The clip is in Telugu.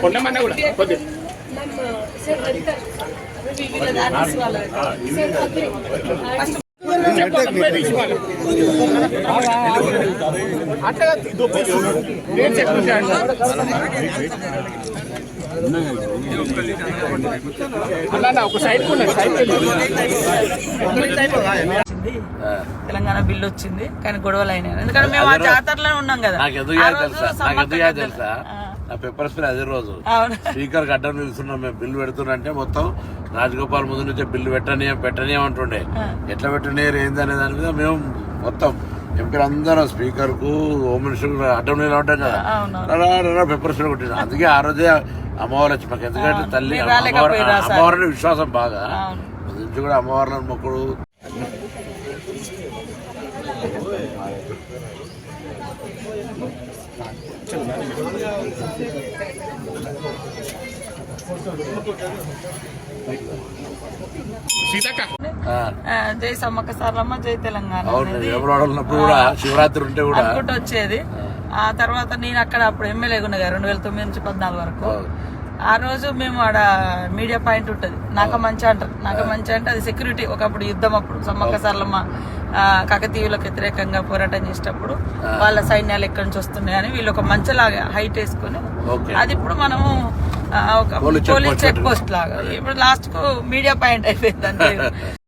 కొండమన్న కూడా కొద్ది అట్లా రేట్ ఎక్కువ అలా ఒక సైడ్ సైడ్ వచ్చింది. తెలంగాణ బిల్లు వచ్చింది కానీ గొడవలు అయినాయి. ఎందుకంటే మేము ఆ జాతరలో ఉన్నాం కదా. నాకు తెలుసా? నాకు. తెలుసా? ఆ, నా పెప్పర్ స్ప్రే అదే రోజు స్పీకర్ అడ్డం నిలుస్తున్నాం మేము బిల్లు పెడుతున్నంటే మొత్తం రాజగోపాల్ ముందు నుంచే బిల్లు పెట్టనీయం పెట్టనీయం అంటుండే. ఎట్లా పెట్టనీయరు ఏందనే దాని మీద మేము మొత్తం ఎంపీలు అందరూ స్పీకర్కు హోమ్ మినిస్టర్ అడ్డం నీళ్ళు ఉంటాం కదా పెప్పర్ స్ప్రే కొట్టింది అందుకే ఆ రోజే అమ్మవారు వచ్చి మాకు ఎందుకంటే తల్లి అమ్మవారు? అమ్మవారిని విశ్వాసం బాగా. నుంచి కూడా అమ్మవారిని మొక్కుడు సీతక్క ఆ, ఆ, జై సమ్మక్క సారలమ్మ జై తెలంగాణ శివరాత్రి ఉంటే కూడా అనుకుంటూ వచ్చేది. ఆ. తర్వాత నేను అక్కడ అప్పుడు ఎమ్మెల్యేగా ఉన్నగా రెండు వేల తొమ్మిది నుంచి పద్నాలుగు వరకు. ఆ రోజు మేము ఆడ మీడియా పాయింట్ ఉంటుంది. నాక మంచి అంటారు. నాక మంచి అంటే అది సెక్యూరిటీ ఒకప్పుడు యుద్ధం అప్పుడు. సమ్మక్క సారలమ్మ కాకతీయులకు వ్యతిరేకంగా పోరాటం చేసేటప్పుడు వాళ్ళ సైన్యాలు ఎక్కడి నుంచి వస్తున్నాయని వీళ్ళు ఒక మంచలాగా హైట్ వేసుకుని. అది ఇప్పుడు మనము ఒక పోలీస్ చెక్ పోస్ట్ లాగా. ఇప్పుడు లాస్ట్కు మీడియా పాయింట్ అయిపోయింది